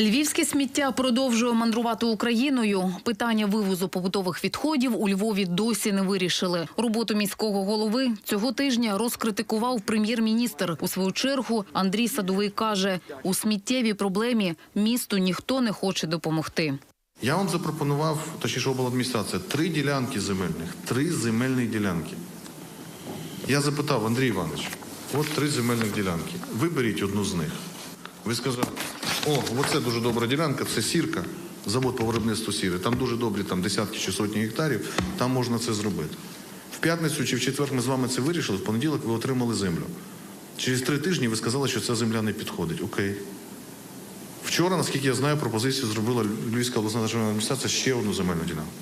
Львівське сміття продовжує мандрувати Україною. Питання вивозу побутових відходів у Львові досі не вирішили. Роботу міського голови цього тижня розкритикував прем'єр-міністр. У свою чергу Андрій Садовий каже, у сміттєвій проблемі місту ніхто не хоче допомогти. Я вам запропонував, точніше обладміністрація, три ділянки земельних, три земельні ділянки. Я запитав, Андрій Іванович, от три земельних ділянки. Виберіть одну з них. Ви сказали, о, оце дуже добра ділянка, це сірка, завод по виробництву сіри. Там дуже добрі там, десятки чи сотні гектарів, там можна це зробити. В п'ятницю чи в четвер ми з вами це вирішили, в понеділок ви отримали землю. Через три тижні ви сказали, що ця земля не підходить. Окей. Вчора, наскільки я знаю, пропозицію зробила Львівська обласна державна адміністрація ще одну земельну ділянку.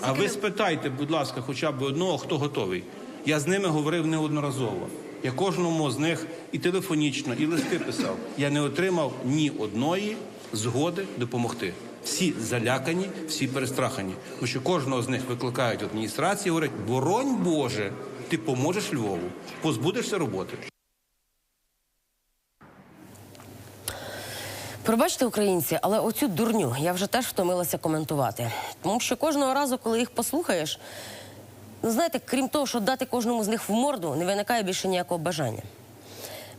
А ви спитайте, будь ласка, хоча б одного, хто готовий. Я з ними говорив неодноразово. Я кожному з них і телефонічно, і листи писав. Я не отримав ні одної згоди допомогти. Всі залякані, всі перестрахані. Тому що кожного з них викликають адміністрації, говорять, боронь Боже, ти поможеш Львову, позбудешся роботи. Пробачте, українці, але оцю дурню я вже теж втомилася коментувати. Тому що кожного разу, коли їх послухаєш, ну знаєте, крім того, що дати кожному з них в морду, не виникає більше ніякого бажання.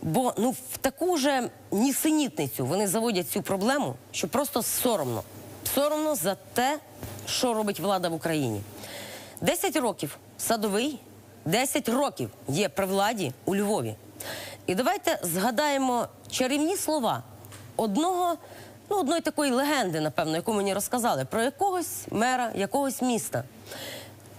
Бо ну в таку же нісенітницю вони заводять цю проблему, що просто соромно. Соромно за те, що робить влада в Україні. Десять років садовий, 10 років є при владі у Львові. І давайте згадаємо чарівні слова одного, ну, одної такої легенди, напевно, яку мені розказали, про якогось мера якогось міста.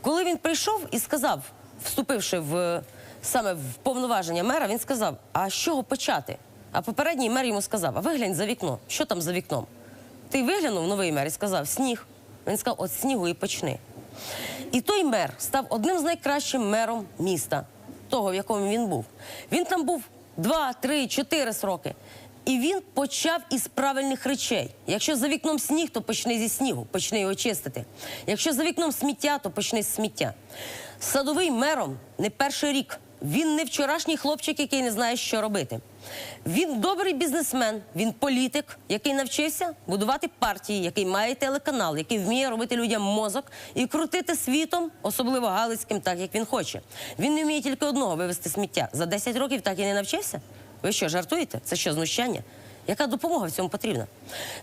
Коли він прийшов і сказав, вступивши в саме в повноваження мера, він сказав: а з чого почати? А попередній мер йому сказав: А виглянь за вікно. Що там за вікном? Ти виглянув новий мер і сказав сніг. Він сказав, от снігу і почни. І той мер став одним з найкращих мером міста, того, в якому він був. Він там був два, три, чотири сроки. І він почав із правильних речей. Якщо за вікном сніг, то почни зі снігу, почни його чистити. Якщо за вікном сміття, то почни з сміття. Садовий мером не перший рік. Він не вчорашній хлопчик, який не знає, що робити. Він добрий бізнесмен, він політик, який навчився будувати партії, який має телеканал, який вміє робити людям мозок і крутити світом, особливо галицьким, так як він хоче. Він не вміє тільки одного вивести сміття. За 10 років так і не навчився. Ви що, жартуєте? Це що, знущання? Яка допомога в цьому потрібна?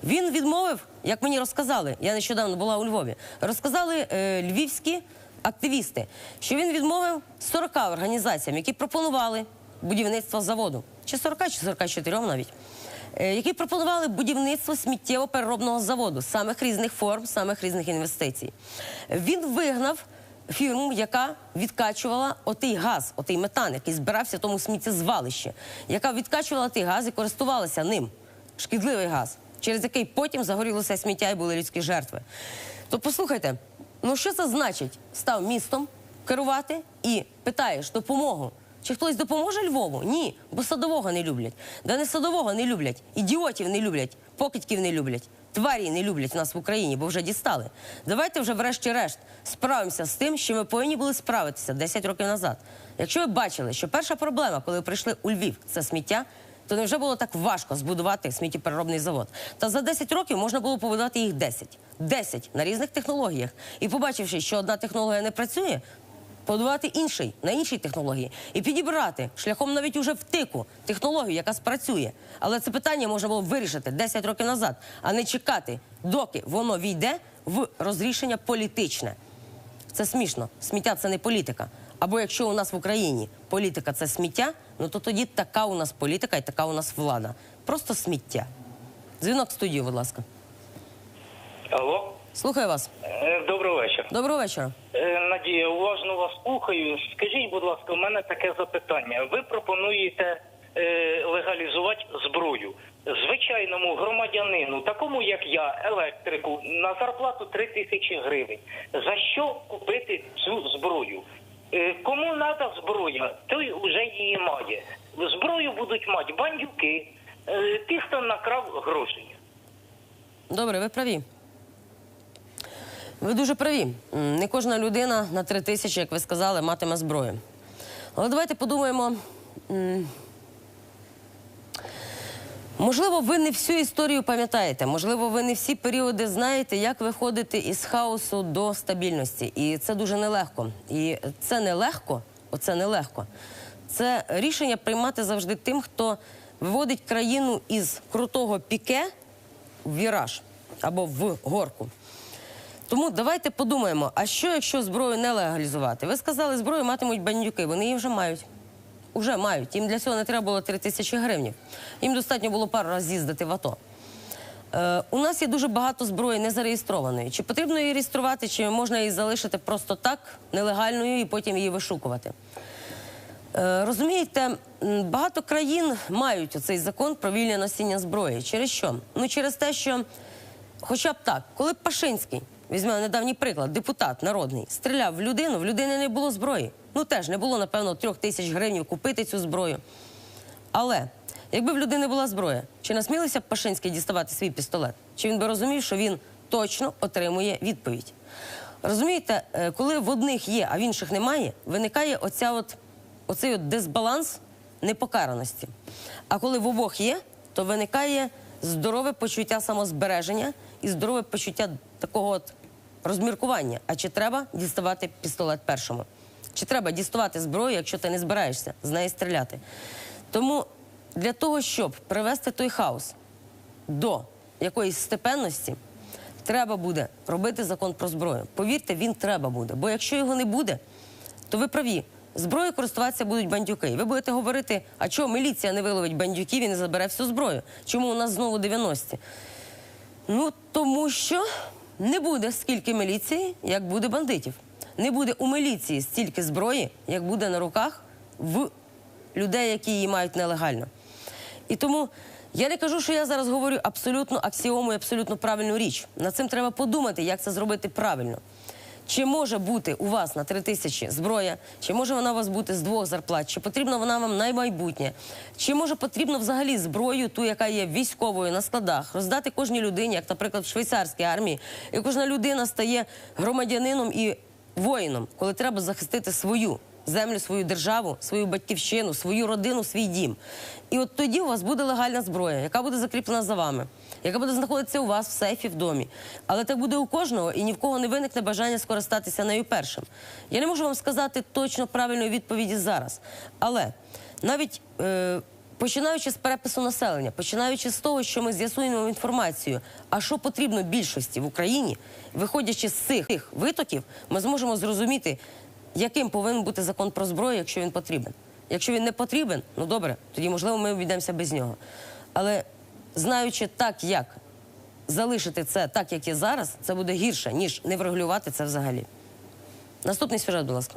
Він відмовив, як мені розказали, я нещодавно була у Львові. Розказали е, львівські активісти, що він відмовив 40 організаціям, які пропонували будівництво заводу, чи 40, чи 44 навіть, е, які пропонували будівництво сміттєво-переробного заводу самих різних форм, самих різних інвестицій. Він вигнав фірму, яка відкачувала отий газ, отий метан, який збирався в тому сміттєзвалищі, яка відкачувала той газ і користувалася ним. Шкідливий газ, через який потім загорілося сміття і були людські жертви. То послухайте, ну що це значить? Став містом керувати і питаєш допомогу. Чи хтось допоможе Львову? Ні, бо садового не люблять. Да не садового не люблять, ідіотів не люблять, покидьків не люблять. Тварі не люблять нас в Україні, бо вже дістали. Давайте вже, врешті-решт, справимося з тим, що ми повинні були справитися 10 років назад. Якщо ви бачили, що перша проблема, коли прийшли у Львів, це сміття, то не вже було так важко збудувати сміттєпереробний завод. Та за 10 років можна було побудувати їх 10. 10 на різних технологіях. І побачивши, що одна технологія не працює, побудувати інший на іншій технології і підібрати шляхом навіть уже втику технологію, яка спрацює. Але це питання можна було вирішити 10 років назад, а не чекати, доки воно війде в розрішення політичне. Це смішно. Сміття це не політика. Або якщо у нас в Україні політика це сміття, ну то тоді така у нас політика і така у нас влада. Просто сміття. Дзвінок в студію, будь ласка. Алло, Слухаю вас. Е, добрий вечір. Доброго вечора. Е, Надія, уважно вас слухаю. Скажіть, будь ласка, у мене таке запитання. Ви пропонуєте е, легалізувати зброю звичайному громадянину, такому як я, електрику, на зарплату 3 тисячі гривень. За що купити цю зброю? Е, кому треба зброя, той вже її має. Зброю будуть мати бандюки, е, ті, хто накрав грошей. Добре, ви праві. Ви дуже праві. Не кожна людина на три тисячі, як ви сказали, матиме зброю. Але давайте подумаємо. Можливо, ви не всю історію пам'ятаєте, можливо, ви не всі періоди знаєте, як виходити із хаосу до стабільності. І це дуже нелегко. І це нелегко, оце нелегко. Це рішення приймати завжди тим, хто виводить країну із крутого піке в віраж або в горку. Тому давайте подумаємо, а що якщо зброю не легалізувати? Ви сказали, зброю матимуть бандюки, вони її вже мають. Уже мають. Їм для цього не треба було 3 тисячі гривень. Їм достатньо було пару разів з'їздити в АТО. Е, у нас є дуже багато зброї незареєстрованої. Чи потрібно її реєструвати, чи можна її залишити просто так, нелегальною, і потім її вишукувати? Е, Розумієте, багато країн мають оцей закон про вільне носіння зброї. Через що? Ну через те, що, хоча б так, коли Пашинський, візьмемо недавній приклад, депутат народний, стріляв в людину, в людини не було зброї. Ну теж не було, напевно, трьох тисяч гривень купити цю зброю. Але якби в людини була зброя, чи насмілився б Пашинський діставати свій пістолет? Чи він би розумів, що він точно отримує відповідь? Розумієте, е, коли в одних є, а в інших немає, виникає оця от, оцей от дисбаланс непокараності. А коли в обох є, то виникає здорове почуття самозбереження і здорове почуття такого от розміркування. А чи треба діставати пістолет першому? Чи треба діставати зброю, якщо ти не збираєшся з неї стріляти? Тому для того, щоб привести той хаос до якоїсь степенності, треба буде робити закон про зброю. Повірте, він треба буде. Бо якщо його не буде, то ви праві. Зброєю користуватися будуть бандюки. Ви будете говорити, а чого міліція не виловить бандюків і не забере всю зброю? Чому у нас знову 90-ті? Ну, тому що не буде скільки міліції, як буде бандитів. Не буде у міліції стільки зброї, як буде на руках в людей, які її мають нелегально. І тому я не кажу, що я зараз говорю абсолютно аксіому і абсолютно правильну річ. Над цим треба подумати, як це зробити правильно. Чи може бути у вас на три тисячі зброя, чи може вона у вас бути з двох зарплат, чи потрібна вона вам на майбутнє, чи може потрібно взагалі зброю, ту, яка є військовою на складах, роздати кожній людині, як, наприклад, в швейцарській армії, і кожна людина стає громадянином і воїном, коли треба захистити свою землю, свою державу, свою батьківщину, свою родину, свій дім. І от тоді у вас буде легальна зброя, яка буде закріплена за вами, яка буде знаходитися у вас в сейфі в домі. Але так буде у кожного, і ні в кого не виникне бажання скористатися нею першим. Я не можу вам сказати точно правильної відповіді зараз. Але навіть е, починаючи з перепису населення, починаючи з того, що ми з'ясуємо інформацію, а що потрібно більшості в Україні, виходячи з цих витоків, ми зможемо зрозуміти, яким повинен бути закон про зброю, якщо він потрібен. Якщо він не потрібен, ну добре, тоді можливо ми обійдемося без нього. Але знаючи так, як залишити це так, як є зараз, це буде гірше, ніж не врегулювати це взагалі. Наступний сюжет, будь ласка.